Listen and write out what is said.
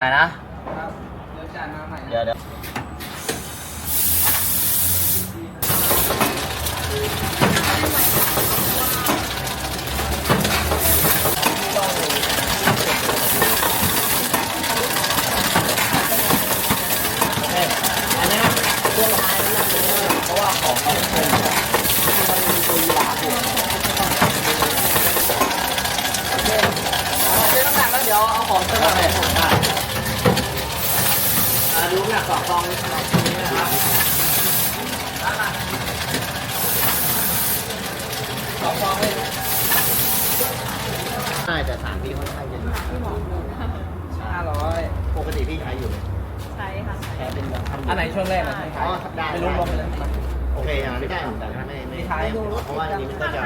ไหนนะครับเดี๋ยวจานมาใหม่เดี๋ยวเดี๋ยวเอ้ยอันเนี้ยช่วงท้ายน้ำหนักเยอะเพราะว่าของเขาไม่เป็นแบบมันมีตัวยีราฟอยู่เดี๋ยวน้ำหนักแล้วเดี๋ยวเอาของเติมโอมาเคให้ผมได้อ่าดูน้ำหนักสองซองนี้นะครับสองฟองเลยใช่แต่สารพี่ค่อนข้างเยอะห้าร้อยปกติพี่ใช้อยู่เลยใช่ค่ะแค่เป็นแบบทำอันไหนช่วงแรกนะอ๋อได้ไม่รู้รวมไปเลยโอเคอะไม่ได้แต่ไม่ไม่มีท้เพราะว่าอันนี้มันก็จะเ